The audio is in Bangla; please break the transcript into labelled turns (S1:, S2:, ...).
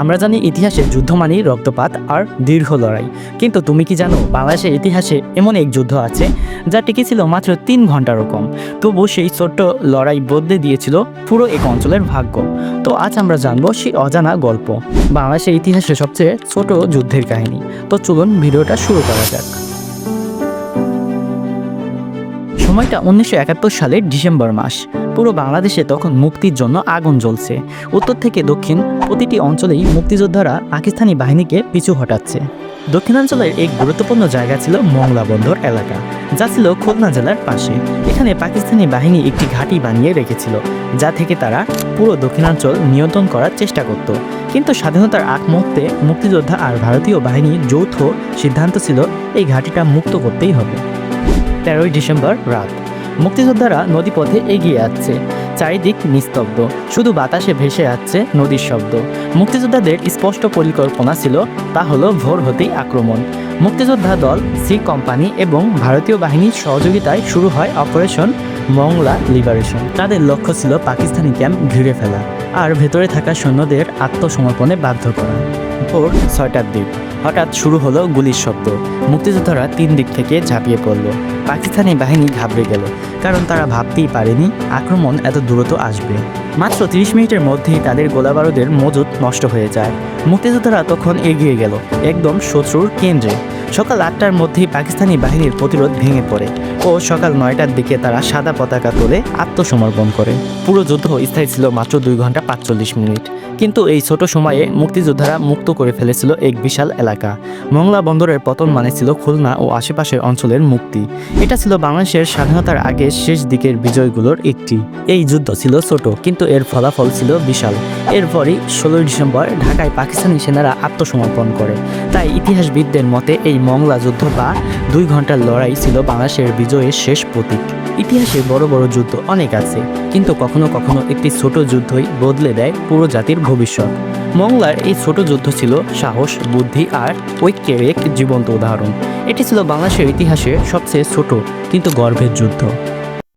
S1: আমরা জানি ইতিহাসে যুদ্ধ মানেই রক্তপাত আর দীর্ঘ লড়াই। কিন্তু তুমি কি জানো, বাংলাদেশের ইতিহাসে এমন এক যুদ্ধ আছে যা টিকেছিল মাত্র তিন ঘন্টারও কম। তবু সেই ছোট্ট লড়াই বদলে দিয়েছিল পুরো এক অঞ্চলের ভাগ্য। তো আজ আমরা জানব সেই অজানা গল্প, বাংলাদেশের ইতিহাসে সবচেয়ে ছোট যুদ্ধের কাহিনী। তো চলুন ভিডিওটা শুরু করা যাক। সময়টা উনিশশো একাত্তর সালের ডিসেম্বর মাস। পুরো বাংলাদেশে তখন মুক্তির জন্য আগুন জ্বলছে। উত্তর থেকে দক্ষিণ প্রতিটি অঞ্চলেই মুক্তিযোদ্ধারা পাকিস্তানি বাহিনীকে পিছু হটাচ্ছে। দক্ষিণাঞ্চলের এক গুরুত্বপূর্ণ জায়গা ছিল মংলা বন্দর এলাকা, যা ছিল খুলনা জেলার পাশে। এখানে পাকিস্তানি বাহিনী একটি ঘাঁটি বানিয়ে রেখেছিল, যা থেকে তারা পুরো দক্ষিণাঞ্চল নিয়ন্ত্রণ করার চেষ্টা করত। কিন্তু স্বাধীনতার আগ মুহূর্তে মুক্তিযোদ্ধা আর ভারতীয় বাহিনীর যৌথ সিদ্ধান্ত ছিল, এই ঘাঁটিটা মুক্ত করতেই হবে। তেরোই ডিসেম্বর রাত। মুক্তিযোদ্ধারা নদীপথে এগিয়ে যাচ্ছে চারিদিক নিস্তব্ধ। শুধু বাতাসে ভেসে যাচ্ছে নদীর শব্দ। মুক্তিযোদ্ধাদের স্পষ্ট পরিকল্পনা ছিল, তা হলো ভোর হতেই আক্রমণ। মুক্তিযোদ্ধা দল, সি কোম্পানি এবং ভারতীয় বাহিনীর সহযোগিতায় শুরু হয় অপারেশন মংলা লিবারেশন। তাদের লক্ষ্য ছিল পাকিস্তানি ক্যাম্প ঘিরে ফেলা আর ভেতরে থাকা সৈন্যদের আত্মসমর্পণে বাধ্য করা। ভোর ছয়টার দিক। হঠাৎ শুরু হলো গুলির শব্দ। মুক্তিযোদ্ধারা তিন দিক থেকে ঝাঁপিয়ে পড়ল। পাকিস্তানি বাহিনী ঘাবড়ে গেল। কারণ তারা ভাবতেই পারেনি আক্রমণ এত দ্রুত আসবে। মাত্র তিরিশ মিনিটের মধ্যেই তাদের গোলাবারুদের মজুদ নষ্ট হয়ে যায়। মুক্তিযোদ্ধারা তখন এগিয়ে গেল, একদম শত্রুর কেন্দ্রে। সকাল আটটার মধ্যেই পাকিস্তানি বাহিনীর প্রতিরোধ ভেঙে পড়ে ও সকাল নয়টার দিকে তারা সাদা পতাকা তুলে আত্মসমর্পণ করে। পুরো যুদ্ধ স্থায়ী ছিল মাত্র দুই ঘণ্টা পাঁচচল্লিশ মিনিট। কিন্তু এই ছোট সময়ে মুক্তিযোদ্ধারা মুক্ত করে ফেলেছিল এক বিশাল এলাকা। মংলা বন্দরের পতন মানে ছিল খুলনা ও আশেপাশের অঞ্চলের মুক্তি। এটা ছিল বাংলাদেশের স্বাধীনতার আগে শেষ দিকের বিজয়গুলোর একটি। এই যুদ্ধ ছিল ছোট, কিন্তু এর ফলাফল ছিল বিশাল। এরপরই ষোলোই ডিসেম্বর ঢাকায় পাকিস্তানি সেনারা আত্মসমর্পণ করে। তাই ইতিহাসবিদদের মতে এই মংলা যুদ্ধ বা দুই ঘণ্টার লড়াই ছিল বাংলাদেশের বিজয়ের শেষ প্রতীক। ইতিহাসে বড় বড় যুদ্ধ অনেক আছে, কিন্তু কখনো কখনো একটি ছোট যুদ্ধই বদলে দেয় পুরো জাতির ভবিষ্যৎ। মংলার এই ছোট যুদ্ধ ছিল সাহস, বুদ্ধি আর ঐক্যের এক জীবন্ত উদাহরণ। এটি ছিল বাংলাদেশের ইতিহাসে সবচেয়ে ছোট, কিন্তু গর্বের যুদ্ধ।